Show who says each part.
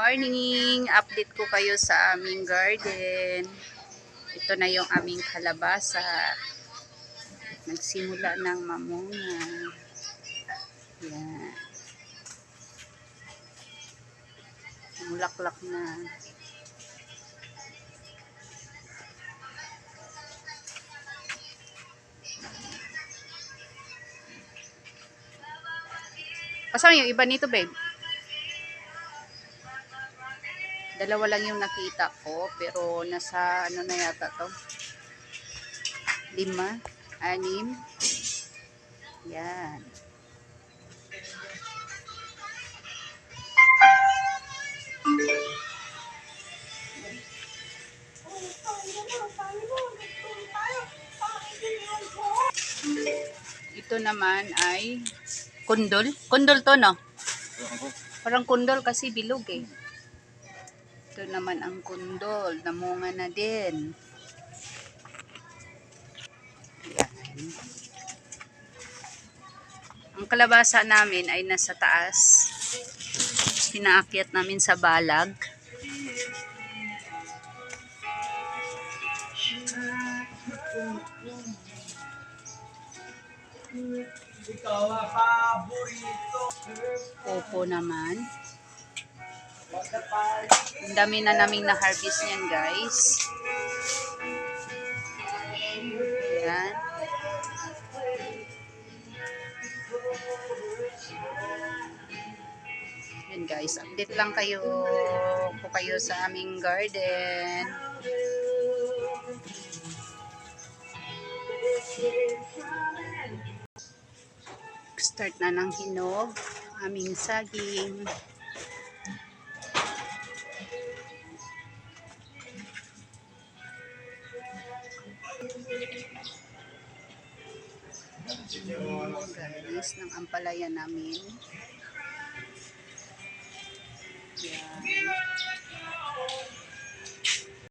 Speaker 1: morning! Update ko kayo sa aming garden. Ito na yung aming kalabasa. Nagsimula ng mamunga. Yan. Mulaklak na. Pasang yung iba nito, babe? Dalawa lang yung nakita ko, pero nasa ano na yata to? Lima? Anim? Yan. Ito naman ay kundol. Kundol to, no? Parang kundol kasi bilog eh. Ito naman ang kundol. Namunga na din. Yan. Ang kalabasa namin ay nasa taas. Pinaakyat namin sa balag. Opo naman. Ang dami na naming na-harvest niyan, guys. Ayan. Yan guys, update lang kayo po kayo sa aming garden. Start na ng hinog, aming saging. Guys ng ampalaya namin.